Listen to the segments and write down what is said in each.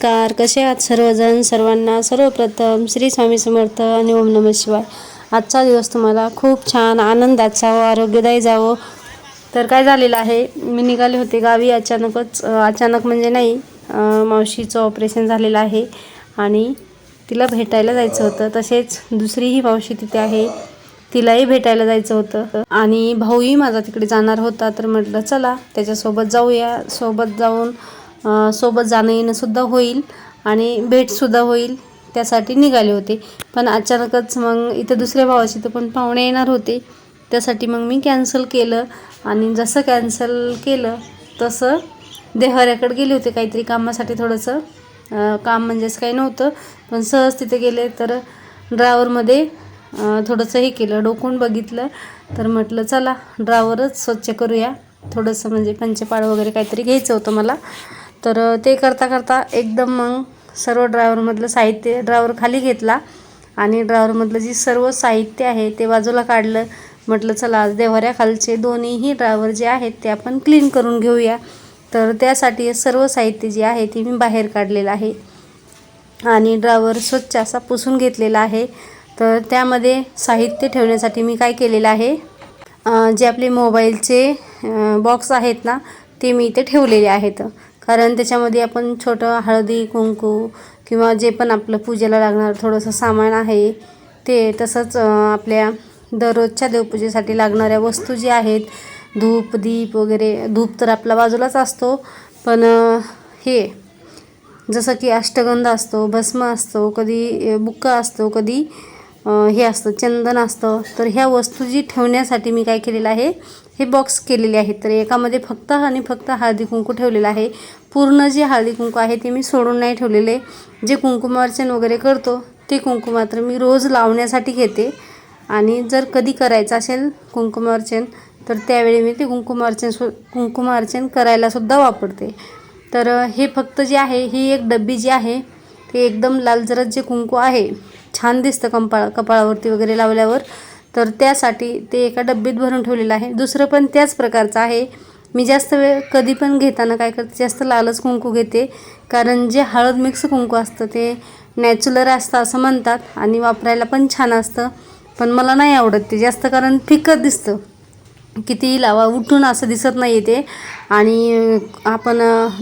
नमस्कार. कसे आहात सर्वजण? सर्वांना सर्वप्रथम श्री स्वामी समर्थ आणि ओम नम शिवाय. आजचा दिवस तुम्हाला खूप छान आनंदाचा व आरोग्यदायी जावो. तर काय झालेलं आहे? मी निघाले होते गावी. अचानकच अचानक म्हणजे नाही मावशीचं ऑपरेशन झालेलं आहे आणि तिला भेटायला जायचं होतं. तसेच दुसरीही मावशी तिथे आहे. तिलाही भेटायला जायचं होतं. आणि भाऊही माझा तिकडे जाणार होता. तर म्हटलं चला त्याच्यासोबत जाऊया. सोबत जाऊन सोबत जाणं येणंसुद्धा होईल आणि भेटसुद्धा होईल त्यासाठी निघाले होते. पण अचानकच मग इथं दुसऱ्या भावाची तर पण पाहुणे येणार होते. त्यासाठी मग मी कॅन्सल केलं आणि जसं कॅन्सल केलं तसं देहऱ्याकडे गेले होते काहीतरी कामासाठी थोडंसं. काम म्हणजेच काही नव्हतं पण सहज तिथे गेले तर ड्रायवरमध्ये थोडंसं हे केलं डोकून बघितलं. तर म्हटलं चला ड्रायवरच स्वच्छ करूया. थोडंसं म्हणजे पंचपाळ वगैरे काहीतरी घ्यायचं होतं मला. तर ते करता करता एकदम मग सर्व ड्रायव्हरमधलं साहित्य ड्रायव्हर खाली घेतला आणि ड्रायव्हरमधलं जी सर्व साहित्य आहे ते बाजूला काढलं. म्हटलं चला आज देवाऱ्याखालचे दोन्हीही ड्रायव्हर जे आहेत ते आपण क्लीन करून घेऊया. तर त्यासाठी सर्व साहित्य जे आहे ते मी बाहेर काढलेलं आहे. आणि ड्रायव्हर स्वच्छ असा पुसून घेतलेला आहे. तर त्यामध्ये साहित्य ठेवण्यासाठी मी काय केलेलं आहे जे आपले मोबाईलचे बॉक्स आहेत ना ते मी इथे ठेवलेले आहेत. कारण त्याच्यामध्ये आपण छोटं हळदी कुंकू किंवा जे पण आपलं पूजेला लागणार थोडंसं सामान आहे ते तसंच आपल्या दररोजच्या देवपूजेसाठी लागणाऱ्या वस्तू ज्या आहेत धूप दीप वगैरे धूप तर आपला बाजूलाच असतो पण हे जसं की अष्टगंध असतो भस्म असतो कधी बुक्का असतो कधी हे असतं चंदन असतं तर ह्या वस्तू जी ठेवण्यासाठी मी काय केलेलं आहे हे बॉक्स केलेले आहेत. तर एकामध्ये फक्त आणि फक्त हळदी कुंकू ठेवलेलं आहे. पूर्ण जे हळदी कुंकू आहे ते मी सोडून नाही ठेवलेले. जे कुंकुमार्चन वगैरे करतो ते कुंकू मात्र मी रोज लावण्यासाठी घेते. आणि जर कधी करायचं असेल कुंकुमार्चन तर त्यावेळी मी ते कुंकुमार्चन सु कुंकुमार्चन करायलासुद्धा वापरते. तर हे फक्त जे आहे ही एक डब्बी जी आहे ते एकदम लालजरद जे कुंकू आहे छान दिसतं कंपाळ कपाळावरती वगैरे लावल्यावर. तर त्यासाठी ते एका डब्बीत भरून ठेवलेलं आहे. दुसरं पण त्याच प्रकारचं आहे. मी जास्त वेळ कधी पण घेताना काय करते जास्त लालच कुंकू घेते. कारण जे हळद मिक्स कुंकू असतं ते नॅचरल असतं असं म्हणतात आणि वापरायला पण छान असतं. पण मला नाही आवडत ते जास्त कारण फिकत दिसतं. कितीही लावा उठून असं दिसत नाही ते. आणि आपण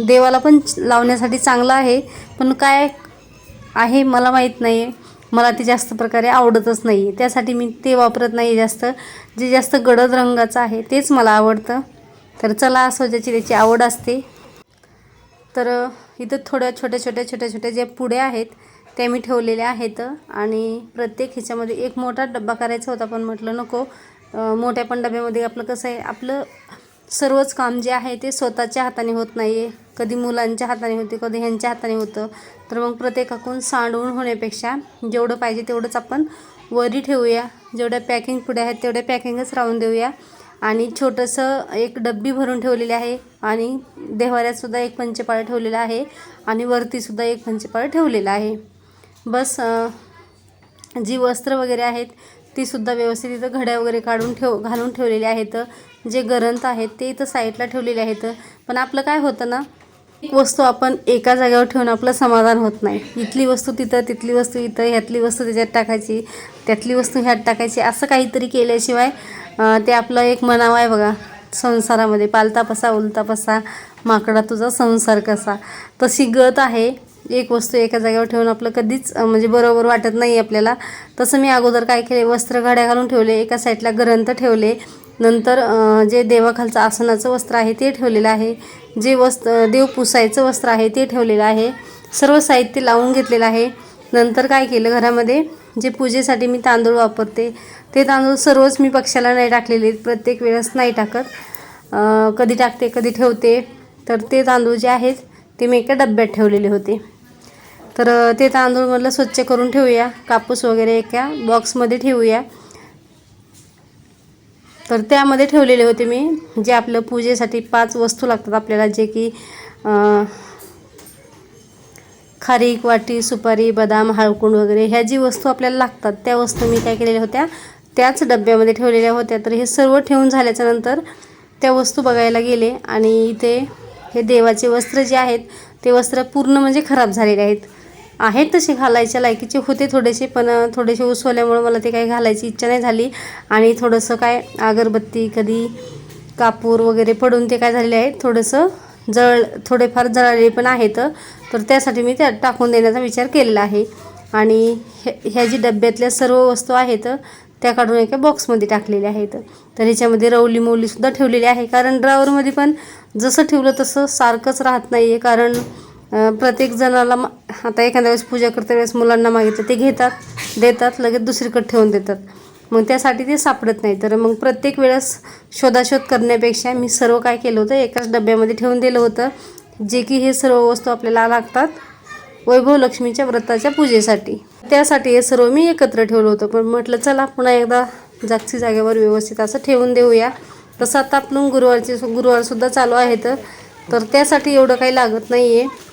देवाला पण लावण्यासाठी चांगलं आहे. पण काय आहे मला माहीत नाही आहे मला ते जास्त प्रकारे आवडतच नाही. आहे त्यासाठी मी ते वापरत नाही जास्त. जे जास्त गडद रंगाचं आहे तेच मला आवडतं. तर चला असं ज्याची त्याची आवड असते. तर इथं थोड्या छोट्या छोट्या छोट्या छोट्या ज्या पुड्या आहेत त्या मी ठेवलेल्या आहेत. आणि प्रत्येक ह्याच्यामध्ये एक मोठा डब्बा करायचा होता पण म्हटलं नको. मोठ्या पण डब्यामध्ये आपलं कसं आहे आपलं सर्वच काम जे आहे ते स्वतःच्या हाताने होत नाही आहे कधी मुलांच्या हाताने होते कधी ह्यांच्या हाताने होतं. तर मग प्रत्येकाकडून सांडवून होण्यापेक्षा जेवढं पाहिजे तेवढंच आपण वरी ठेवूया. जेवढ्या पॅकिंग पुढे आहेत तेवढ्या पॅकिंगच राहून देऊया. आणि छोटंसं एक डब्बी भरून ठेवलेली आहे आणि देवाऱ्यातसुद्धा एक पंचपाळ ठेवलेला आहे आणि वरतीसुद्धा एक पंचपाळ ठेवलेला आहे. बस जी वस्त्र वगैरे आहेत तीसुद्धा व्यवस्थित इथं घड्या वगैरे काढून ठेव घालून ठेवलेली आहेत. जे ग्रंथ आहेत ते इथं साईडला ठेवलेले आहेत. पण आपलं काय होतं ना एक वस्तू आपण एका जागेवर ठेवून आपलं समाधान होत नाही. इथली वस्तू तिथं तिथली वस्तू इथं ह्यातली वस्तू त्याच्यात टाकायची त्यातली वस्तू ह्यात टाकायची असं काहीतरी केल्याशिवाय ते आपलं एक मनावं आहे बघा संसारामध्ये. पालता पसा उलता पसा माकडा तुझा संसार कसा. तशी गत आहे. एक वस्तू एका जागेवर ठेवून आपलं कधीच म्हणजे बरोबर वाटत नाही आपल्याला. तसं मी अगोदर काय केले वस्त्र घड्या घालून ठेवले एका साईडला ग्रंथ ठेवले. नंतर जे देवाखालचं आसनाचं वस्त्र आहे ते ठेवलेलं आहे. जे वस्त्र देव पुसायचं वस्त्र आहे ते ठेवलेलं आहे. सर्व साहित्य लावून घेतलेलं आहे. नंतर काय केलं घरामध्ये जे पूजेसाठी मी तांदूळ वापरते ते तांदूळ सर्वच मी पक्षाला नाही टाकलेले प्रत्येक वेळेस नाही टाकत. कधी टाकते कधी ठेवते तर ते तांदूळ जे आहेत ते मी एका डब्यात ठेवलेले होते. तर ते तांदूळमधलं स्वच्छ करून ठेवूया. कापूस वगैरे एका बॉक्समध्ये ठेवूया. तर त्यामध्ये ठेवलेले होते मी जे आपलं पूजेसाठी पाच वस्तू लागतात आपल्याला जे की खारीक वाटी सुपारी बदाम हळकुंड वगैरे ह्या जी वस्तू आपल्याला लागतात त्या वस्तू मी काय केलेल्या होत्या त्याच डब्यामध्ये ठेवलेल्या होत्या. तर हे सर्व ठेवून झाल्याच्यानंतर त्या वस्तू बघायला गेले आणि इथे हे देवाचे वस्त्र जे आहेत ते वस्त्र पूर्ण म्हणजे खराब झालेले आहेत. आहेत तसे घालायच्या लायकीचे होते थोडेसे पण थोडेसे उसवल्यामुळं मला ते काही घालायची इच्छा नाही झाली. आणि थोडंसं काय अगरबत्ती कधी कापूर वगैरे पडून ते काय झालेले आहे थोडंसं जळ थोडेफार जळाले पण आहेत. तर त्यासाठी मी त्या टाकून देण्याचा विचार केलेला आहे. आणि हे ह्या जी डब्यातल्या सर्व वस्तू आहेत त्या काढून एका बॉक्समध्ये टाकलेल्या आहेत. तर ह्याच्यामध्ये रवली मौलीसुद्धा ठेवलेली आहे. कारण ड्रावरमध्ये पण जसं ठेवलं तसं सारखंच राहत नाही आहे कारण प्रत्येक जणाला मा- आता एखाद्या वेळेस पूजा करते वेळेस मुलांना मागितलं ते घेतात देतात लगेच दुसरीकडे ठेवून देतात. मग त्यासाठी ते सापडत नाही. तर मग प्रत्येक वेळेस शोधाशोध करण्यापेक्षा मी सर्व काय केलं होतं एकाच डब्यामध्ये ठेवून दिलं होतं. जे की हे सर्व वस्तू आपल्याला लागतात वैभव लक्ष्मीच्या व्रताच्या पूजेसाठी. त्यासाठी हे सर्व मी एकत्र ठेवलं होतं. पण म्हटलं चला पुन्हा एकदा जागची जागेवर व्यवस्थित असं ठेवून देऊया. तसं आता आपण गुरुवारचे गुरुवारसुद्धा चालू आहे तर त्यासाठी एवढं काही लागत नाही आहे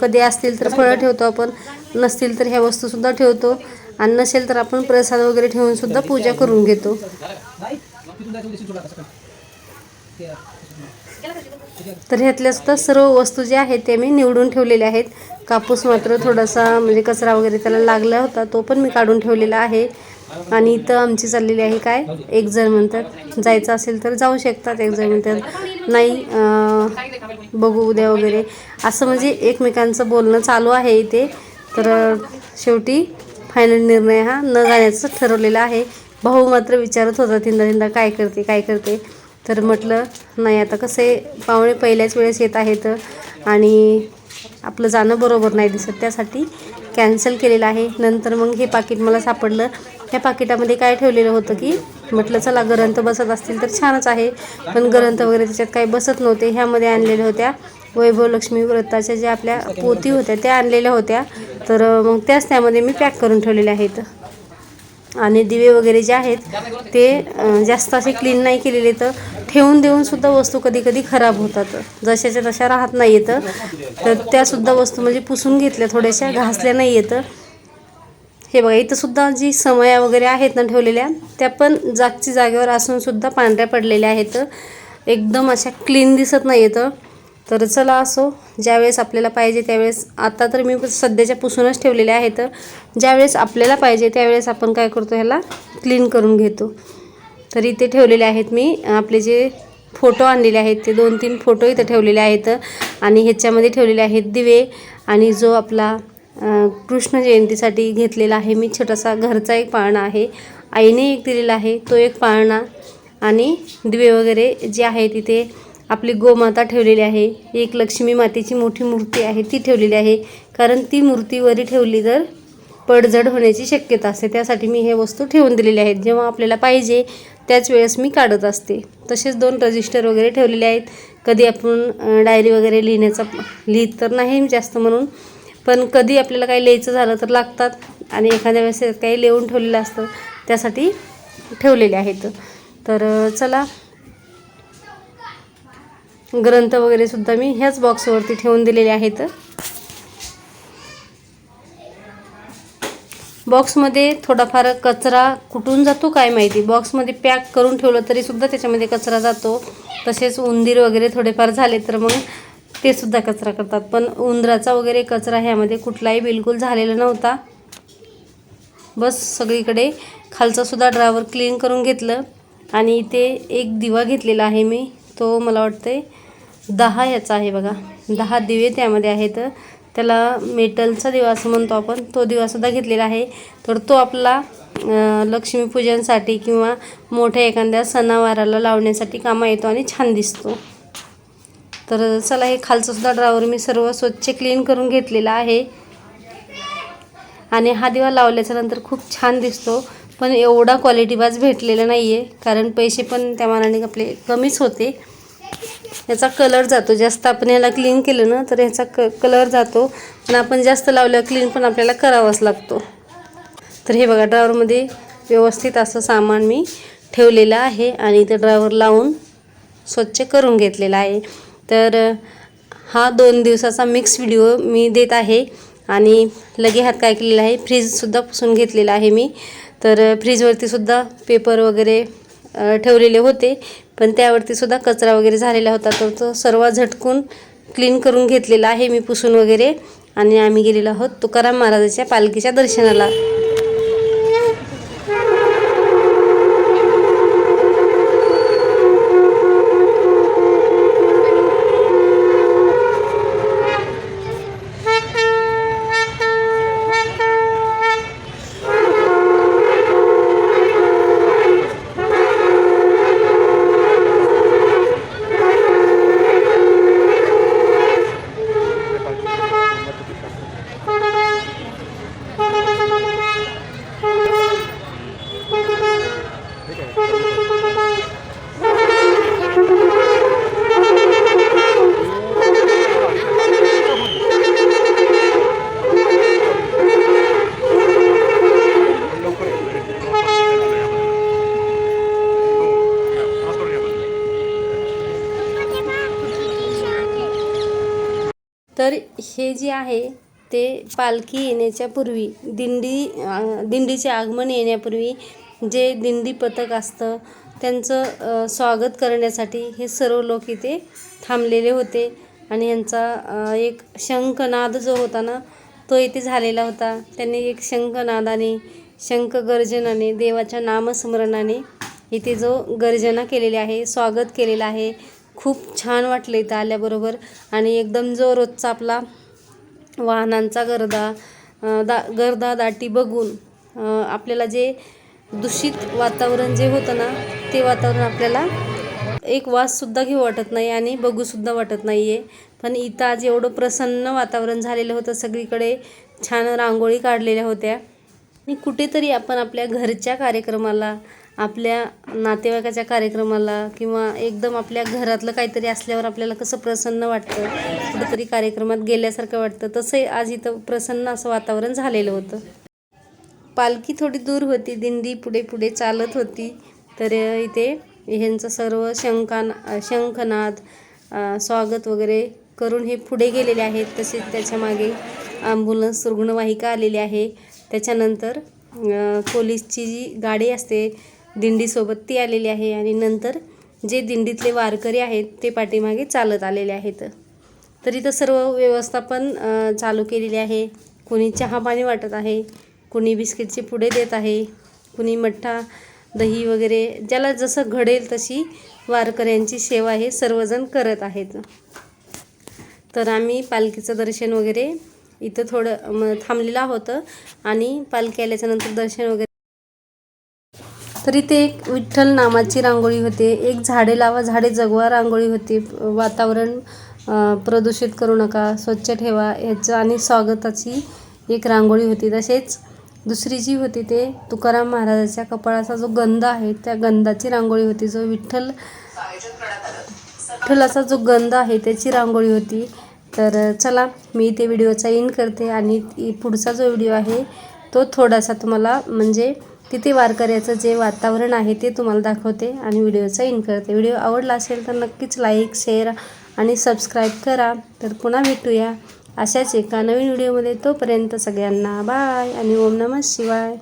कधी असतील तर फळं ठेवतो आपण नसतील तर ह्या वस्तूसुद्धा ठेवतो आणि नसेल तर आपण प्रसाद वगैरे ठेवूनसुद्धा पूजा करून घेतो. तर ह्यातल्या सुद्धा सर्व वस्तू ज्या आहेत ते मी निवडून ठेवलेल्या आहेत. कापूस मात्र थोडासा म्हणजे कचरा वगैरे त्याला लागला होता तो पण मी काढून ठेवलेला आहे. आणि इथं आमची चाललेली आहे काय? एक जण म्हणतात जायचं असेल तर जाऊ शकतात एक जण म्हणतात नाही बघू उद्या वगैरे. असं म्हणजे एकमेकांचं बोलणं चालू आहे इथे. तर शेवटी फायनल निर्णय हा न जाण्याचं ठरवलेला आहे. भाऊ मात्र विचारत होता थिंदा थिंदा काय करते काय करते? तर म्हटलं नाही आता कसे पाहुणे पहिल्याच वेळेस येत आहेत आणि आपलं जाणं बरोबर नाही दिसत त्यासाठी कॅन्सल केलेलं आहे. नंतर मग हे पाकिट मला सापडलं. ह्या पाकिटामध्ये काय ठेवलेलं होतं की म्हटलं चला गरंत बसत असतील तर छानच आहे. पण गरंत वगैरे त्याच्यात काही बसत नव्हते. ह्यामध्ये आणलेल्या होत्या. वैभव लक्ष्मी व्रताच्या ज्या आपल्या पोती होत्या त्या आणलेल्या होत्या. तर मग त्याच त्यामध्ये मी पॅक करून ठेवलेल्या आहेत. आणि दिवे वगैरे जे आहेत ते जास्त असे क्लीन नाही केलेले तर ठेवून देऊन सुद्धा वस्तू कधी कधी खराब होतात. जशाच्या तशा राहत नाही येतं. तर त्यासुद्धा वस्तू म्हणजे पुसून घेतल्या थोड्याशा घासल्या नाही येतं. हे बघा इथंसुद्धा जी समया वगैरे आहेत ना ठेवलेल्या त्या पण जागची जागेवर असूनसुद्धा पांढऱ्या पडलेल्या आहेत. एकदम अशा क्लीन दिसत नाही येतं. तर चला असो ज्यावेळेस आपल्याला पाहिजे त्यावेळेस आता तर मी सध्याच्या पुसूनच ठेवलेल्या आहेत. ज्यावेळेस आपल्याला पाहिजे त्यावेळेस आपण काय करतो ह्याला क्लीन करून घेतो. तर इथे ठेवलेले आहेत मी. आपले जे फोटो आणलेले आहेत ते दोन तीन फोटो इथं ठेवलेले आहेत. आणि ह्याच्यामध्ये ठेवलेले आहेत दिवे. आणि जो आपला कृष्ण जयंतीसाठी घेतलेला आहे मी छोटासा घरचा एक पाळणा आहे. आईने एक दिलेला आहे तो एक पाळणा. आणि दिवे वगैरे जे आहे तिथे आपली गोमाता ठेवलेली आहे. एक लक्ष्मी मातेची मोठी मूर्ती आहे ती ठेवलेली आहे. कारण ती मूर्ती वरी ठेवली तर पडझड होण्याची शक्यता असते. त्यासाठी मी हे वस्तू ठेवून दिलेले आहेत. जेव्हा आपल्याला पाहिजे त्याच वेळेस मी काढत असते. तसेच दोन रजिस्टर वगैरे ठेवलेले आहेत. कधी आपण डायरी वगैरे लिहिण्याचा लिहित तर नाही जास्त म्हणून पण कधी आपल्याला काही लिहायचं झालं तर लागतात. आणि एखाद्या वेळेस काही लिहून ठेवलेलं असतं त्यासाठी ठेवलेले आहेत. तर चला. ग्रंथ वगैरे सुद्धा मी ह्याच बॉक्सवरती ठेवून दिलेले आहेत. बॉक्समध्ये थोडाफार कचरा कुठून जातो काय माहिती? बॉक्समध्ये पॅक करून ठेवलं तरीसुद्धा त्याच्यामध्ये कचरा जातो. तसेच उंदीर वगैरे थोडेफार झाले तर मग ते सुद्धा कचरा करतात. पण उंदराचा वगैरे कचरा ह्यामध्ये कुठलाही बिलकुल झालेला नव्हता. बस सगळीकडे खालचासुद्धा ड्रायवर ड्रावर क्लीन करून घेतलं आणि इथे एक दिवा घेतलेला आहे मी. तो मला वाटते दहा याचा आहे बघा. दहा दिवे त्यामध्ये आहेत. त्याला मेटलचा दिवा असं म्हणतो आपण तो दिवासुद्धा घेतलेला आहे. तर तो आपला लक्ष्मीपूजनसाठी किंवा मोठ्या एखाद्या सणावाराला लावण्यासाठी कामा येतो आणि छान दिसतो. तर चला हे खालचंसुद्धा ड्रावर मी सर्व स्वच्छ क्लीन करून घेतलेला आहे. आणि हा दिवा लावल्याच्या नंतर खूप छान दिसतो पण एवढा क्वालिटी बाज भेटलेला नाही आहे कारण पैसे पण त्या मानाने आपले कमीच होते. याचा कलर जातो. जास्त आपण याला क्लीन केलं ना तर ह्याचा क कलर जातो. पण आपण जास्त लावल्यावर क्लीन पण आपल्याला करावाच लागतो. तर हे बघा ड्रायवरमध्ये व्यवस्थित असं सामान मी ठेवलेलं आहे आणि ते ड्रायवर लावून स्वच्छ करून घेतलेला आहे. तर हा दोन दिवसाचा मिक्स व्हिडिओ मी देत आहे आणि लगे हात काय केलेला आहे फ्रीजसुद्धा पुसून घेतलेला आहे मी. तर फ्रीजवरतीसुद्धा पेपर वगैरे ठेवलेले होते. पण त्यावरती सुद्धा कचरा वगैरे झालेला होता. तर तो सर्व झटकून क्लीन करून घेतलेला आहे मी पुसून वगैरे. आणि आम्ही गेलेलो आहोत तुकाराम महाराजाच्या पालखीच्या दर्शनाला. हे जे आहे ते पालखी येण्याच्या पूर्वी दिंडी दिंडीचे आगमन येण्यापूर्वी जे दिंडी पथक असतं त्यांचं स्वागत करण्यासाठी हे सर्व लोक इथे थांबलेले होते. आणि यांचा एक शंखनाद जो होता ना तो इथे झालेला होता. त्यांनी एक शंखनादाने शंख गर्जनाने देवाच्या नामस्मरणाने इथे जो गर्जना केलेली आहे स्वागत केलेलं आहे खूप छान वाटलं इथं आल्याबरोबर. आणि एकदम जो रोजचा आपला वाहनांचा गर्दा दा गर्दा दाटी बघून आपल्याला जे दूषित वातावरण जे होतं ना ते वातावरण आपल्याला एक वाससुद्धा घेऊ वाटत नाही आणि बघूसुद्धा वाटत नाही आहे पण इथं आज एवढं प्रसन्न वातावरण झालेलं होतं सगळीकडे छान रांगोळी काढलेल्या होत्या. आणि कुठेतरी आपण आपल्या घरच्या कार्यक्रमाला आपल्या नातेवाईकाच्या कार्यक्रमाला किंवा एकदम आपल्या घरातलं काहीतरी असल्यावर आपल्याला कसं प्रसन्न वाटतं कुठेतरी कार्यक्रमात गेल्यासारखं वाटतं तसंही आज इथं प्रसन्न असं वातावरण झालेलं होतं. पालखी थोडी दूर होती दिंडी पुढे पुढे चालत होती. तर इथे ह्यांचं सर्व शंखान शंखनाद स्वागत वगैरे करून हे पुढे गेलेले आहेत. तसेच त्याच्यामागे ॲम्ब्युलन्स रुग्णवाहिका आलेली आहे. त्याच्यानंतर पोलीसची जी गाडी असते दिंडीसोबत ती आलेली आहे आणि नंतर जे दिंडीतले वारकरी आहेत ते पाठीमागे चालत आलेले आहेत. तर इथं सर्व व्यवस्थापन पण चालू केलेली आहे. कोणी चहा पाणी वाटत आहे कोणी बिस्किटचे पुडे देत आहे कुणी मठ्ठा दही वगैरे ज्याला जसं घडेल तशी वारकऱ्यांची सेवा हे सर्वजण करत आहेत. तर आम्ही पालखीचं दर्शन वगैरे इथं थोडं थांबलेलं होतं आणि पालखी आल्याच्यानंतर दर्शन वगैरे तर इथे एक विठ्ठल नामाची रांगोळी होते. एक झाडे लावा झाडे जगवा रांगोळी होती. वातावरण प्रदूषित करू नका स्वच्छ ठेवा ह्याचं आणि स्वागताची एक रांगोळी होती. तसेच दुसरी जी होती ते तुकाराम महाराजाच्या कपाळाचा जो गंध आहे त्या गंधाची रांगोळी होती. जो विठ्ठल विठ्ठलाचा जो गंध आहे त्याची रांगोळी होती. तर चला मी इथे व्हिडिओचा इन करते आणि पुढचा जो व्हिडिओ आहे तो थोडासा तुम्हाला म्हणजे तिथे वारकऱ्याचं जे वातावरण आहे ते तुम्हाला दाखवते आणि व्हिडिओचा इन करते. व्हिडिओ आवडला असेल तर नक्कीच लाईक शेअर आणि सबस्क्राईब करा. तर पुन्हा भेटूया अशाच एका नवीन व्हिडिओमध्ये. तोपर्यंत सगळ्यांना बाय आणि ओम नमः शिवाय.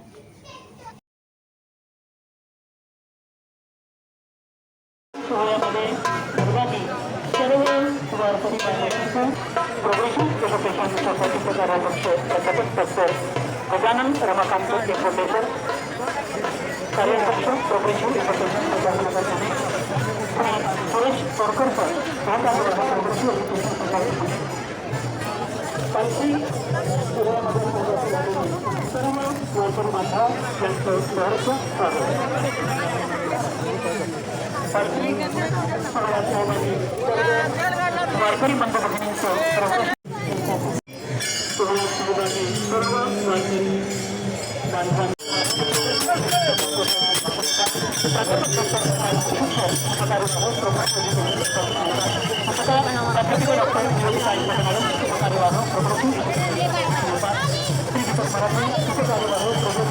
एज्युकेशन सोसायटी पालखी सोहळ्यामध्ये सहभागी झालेले सर्व वारकरी बांधव यांचं सहर्ष स्वागत पालखी सोहळ्यात सहभागी सर्व Não, não, não,